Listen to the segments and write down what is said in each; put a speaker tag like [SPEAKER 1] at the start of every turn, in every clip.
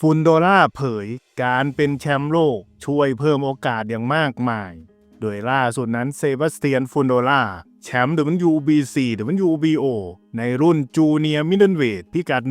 [SPEAKER 1] ฟุนโดล่าเผยการเป็นแชมป์โลกช่วยเพิ่มโอกาสอย่างมากมาย โดยล่าสุดนั้นเซบาสเตียนฟุนโดล่าแชมป์ WBC WBO ในรุ่นจูเนียร์มิดเดิลเวทพิกัด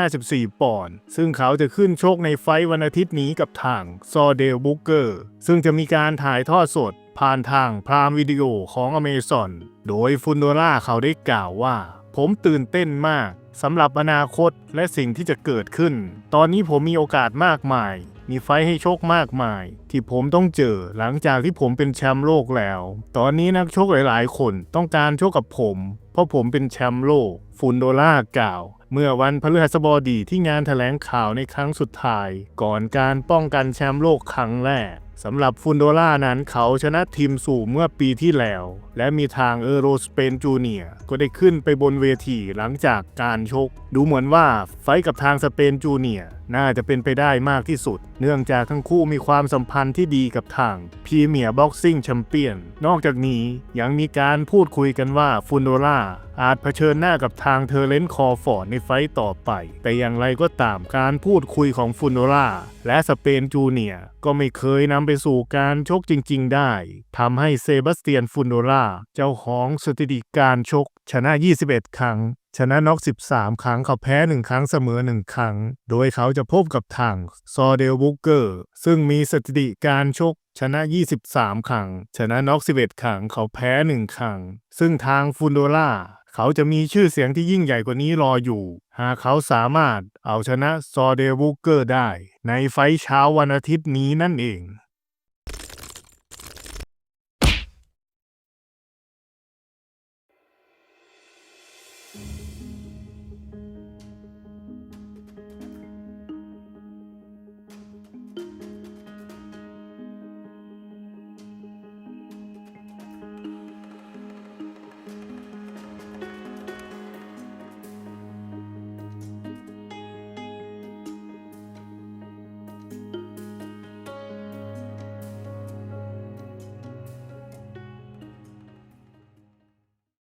[SPEAKER 1] 154 ปอนด์ ซึ่งเขาจะขึ้นชกในไฟวันอาทิตย์นี้กับทางซอเดลบุกเกอร์ ซึ่งจะมีการถ่ายทอดสดผ่านทางพรามวิดีโอของอเมซอน โดยฟุนโดล่าเขาได้กล่าวว่า ผมตื่นเต้นมากสำหรับอนาคตและสิ่งที่จะเกิดขึ้น ตอนนี้ผมมีโอกาสมากมาย มีไฟให้โชคมากมาย ที่ผมต้องเจอหลังจากที่ผมเป็นแชมป์โลกแล้ว ตอนนี้นักชกหลายๆ คนต้องการโชกกับผม เพราะผมเป็นแชมป์โลก ฟุนโดล่ากล่าว เมื่อวันพฤหัสบดีที่งานแถลงข่าวในครั้งสุดท้าย ก่อนการป้องกันแชมป์โลกครั้งแรก สำหรับฟุนโดล่านั้นเขาชนะทีมสู่เมื่อปีที่แล้ว และมีทางเออโรสเปนจูเนียก็ได้ขึ้นไปบนเวทีหลังจากการชก ดูเหมือนว่าไฟกับทางสเปนจูเนียน่าจะเป็นไปได้มากที่สุด เนื่องจากทั้งคู่มีความสัมพันธ์ที่ดีกับทางพรีเมียร์บ็อกซิ่งแชมเปี้ยน นอกจากนี้ยังมีการพูดคุยกันว่าฟุนโดล่าอาจเผชิญหน้ากับทางเทอร์เลนคอร์ฟอร์ดในไฟต์ต่อไป แต่อย่างไรก็ตามการพูดคุยของฟุนโดล่าและสเปนจูเนียก็ไม่เคยนำไปสู่การชกจริง ๆ ได้ทำให้เซบาสเตียนฟุนโดล่าเจ้าของสถิติการชกชนะ 21 ครั้ง ชนะน็อก 13 ครั้งเขาแพ้ 1 ครั้งเสมอ 1 ครั้ง โดยเขาจะพบกับทางซอเดลบุกเกอร์ ซึ่งมีสถิติการชกชนะ 23 ครั้ง ชนะน็อก 11 ครั้ง เขาแพ้ 1 ครั้ง ซึ่งทางฟุนโดล่าเขาจะมีชื่อเสียงที่ยิ่งใหญ่กว่านี้รออยู่ หากเขาสามารถเอาชนะซอเดลบุกเกอร์ได้ ในไฟเช้าวันอาทิตย์นี้นั่นเอง